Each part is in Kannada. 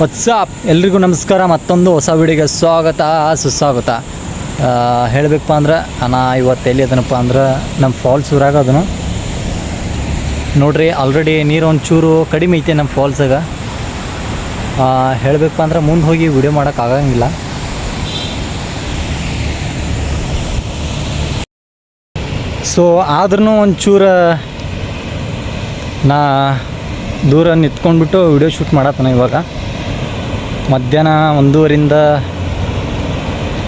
ವಾಟ್ಸಾಪ್ ಎಲ್ರಿಗೂ ನಮಸ್ಕಾರ. ಮತ್ತೊಂದು ಹೊಸ ವಿಡಿಯೋಗೆ ಸ್ವಾಗತ, ಸುಸ್ವಾಗತ. ಹೇಳಬೇಕಪ್ಪ ಅಂದ್ರೆ ನಾ ಇವತ್ತು ಎಲ್ಲಿ ಅದನಪ್ಪ ಅಂದ್ರೆ, ನಮ್ಮ ಫಾಲ್ಸ್ ಊರಾಗ ಅದನು. ನೋಡ್ರಿ ಆಲ್ರೆಡಿ ನೀರು ಒಂಚೂರು ಕಡಿಮೆ ಐತೆ ನಮ್ಮ ಫಾಲ್ಸಾಗ ಹೇಳಬೇಕಪ್ಪ ಅಂದ್ರೆ, ಮುಂದೆ ಹೋಗಿ ವಿಡಿಯೋ ಮಾಡೋಕ್ಕಾಗಂಗಿಲ್ಲ ಸೊ ಆದ್ರೂ ಒಂಚೂರು ನಾ ದೂರ ನಿಂತ್ಕೊಂಡ್ಬಿಟ್ಟು ವಿಡಿಯೋ ಶೂಟ್ ಮಾಡತ್ತನ ಇವಾಗ. ಮಧ್ಯಾಹ್ನ ಒಂದೂವರಿಂದ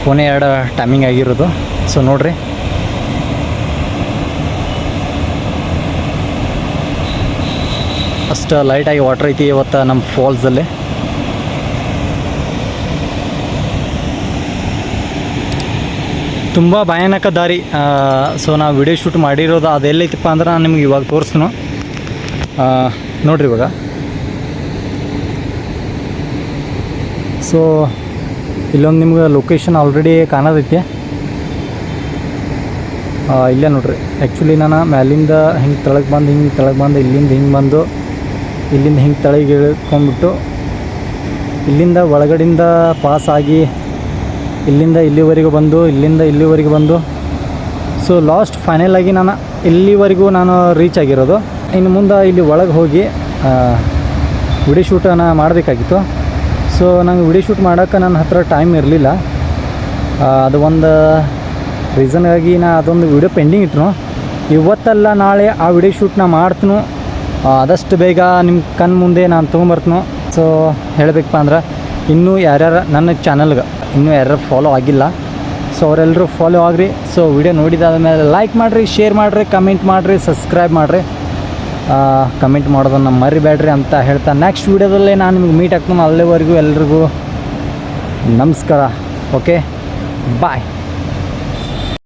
ಕೊನೆ ಎರಡು ಟೈಮಿಂಗ್ ಆಗಿರೋದು. ಸೊ ನೋಡ್ರಿ. ಅಷ್ಟು ಲೈಟಾಗಿ ವಾಟ್ರ್ ಐತಿ ಇವತ್ತು ನಮ್ಮ ಫಾಲ್ಸಲ್ಲಿ ತುಂಬ ಭಯಾನಕ ದಾರಿ. ಸೊ ನಾವು ವಿಡಿಯೋ ಶೂಟ್ ಮಾಡಿರೋದು ಅದೆಲ್ಲೈತಪ್ಪ ಅಂದ್ರೆ ನಾನು ನಿಮ್ಗೆ ಇವಾಗ ತೋರಿಸ್ತೀನೋ. ನೋಡ್ರಿ ಇವಾಗ. ಸೊ, ಇಲ್ಲೊಂದು ನಿಮ್ಗೆ ಲೊಕೇಶನ್ ಆಲ್ರೆಡಿ ಕಾಣೋದೈತಿ. ಇಲ್ಲೇ ನೋಡ್ರಿ. ಆ್ಯಕ್ಚುಲಿ ನಾನು ಮ್ಯಾಲಿಂದ ಹಿಂಗೆ ತಳಗೆ ಬಂದು, ಹಿಂಗೆ ತಳಗೆ ಬಂದು, ಇಲ್ಲಿಂದ ಹಿಂಗೆ ಬಂದು, ಇಲ್ಲಿಂದ ಹಿಂಗೆ ತಳಗೆ ಇಳ್ಕೊಂಡ್ಬಿಟ್ಟು, ಇಲ್ಲಿಂದ ಒಳಗಡೆಯಿಂದ ಪಾಸ್ ಆಗಿ, ಇಲ್ಲಿಂದ ಇಲ್ಲಿವರೆಗೂ ಬಂದು, ಇಲ್ಲಿಂದ ಇಲ್ಲಿವರೆಗೂ ಬಂದು. ಸೊ ಲಾಸ್ಟ್ ಫೈನಲ್ ಆಗಿ ನಾನು ಇಲ್ಲಿವರೆಗೂ ನಾನು ರೀಚ್ ಆಗಿರೋದು. ಇನ್ನು ಮುಂದೆ ಇಲ್ಲಿ ಒಳಗೆ ಹೋಗಿ ವಿಡಿಯೋ ಶೂಟನ್ನು ಮಾಡಬೇಕಾಗಿತ್ತು. ಸೊ ನಂಗೆ ವಿಡಿಯೋ ಶೂಟ್ ಮಾಡೋಕ್ಕೆ ನನ್ನ ಹತ್ರ ಟೈಮ್ ಇರಲಿಲ್ಲ. ಅದು ಒಂದು ರೀಸನ್ಗಾಗಿ ನಾ ಅದೊಂದು ವಿಡಿಯೋ ಪೆಂಡಿಂಗ್ ಇಟ್ಟನು ಇವತ್ತಲ್ಲ ನಾಳೆ ಆ ವಿಡಿಯೋ ಶೂಟ್ನ ಮಾಡ್ತನು. ಆದಷ್ಟು ಬೇಗ ನಿಮ್ಮ ಕಣ್ಣು ಮುಂದೆ ನಾನು ತೊಗೊಂಬರ್ತನು. ಸೊ ಹೇಳಬೇಕಪ್ಪ ಅಂದ್ರೆ ಇನ್ನೂ ಯಾರ್ಯಾರು ನನ್ನ ಚಾನಲ್ಗೆ ಇನ್ನೂ ಯಾರ್ಯಾರು ಫಾಲೋ ಆಗಿಲ್ಲ. ಸೊ ಅವರೆಲ್ಲರೂ ಫಾಲೋ ಆಗ್ರಿ. ಸೊ ವಿಡಿಯೋ ನೋಡಿದಾದ ಮೇಲೆ ಲೈಕ್ ಮಾಡಿರಿ ಶೇರ್ ಮಾಡಿರಿ ಕಮೆಂಟ್ ಮಾಡಿರಿ ಸಬ್ಸ್ಕ್ರೈಬ್ ಮಾಡಿರಿ. ಕಮೆಂಟ್ ಮಾಡೋದನ್ನು ಮರಿಬೇಡ್ರಿ ಅಂತ ಹೇಳ್ತಾ ನೆಕ್ಸ್ಟ್ ವೀಡಿಯೋದಲ್ಲೇ ನಾನು ನಿಮ್ಗೆ ಮೀಟ್ ಆಗ್ತೀನಿ ಅಲ್ಲಿವರೆಗೂ ಎಲ್ರಿಗೂ ನಮಸ್ಕಾರ ಓಕೆ ಬಾಯ್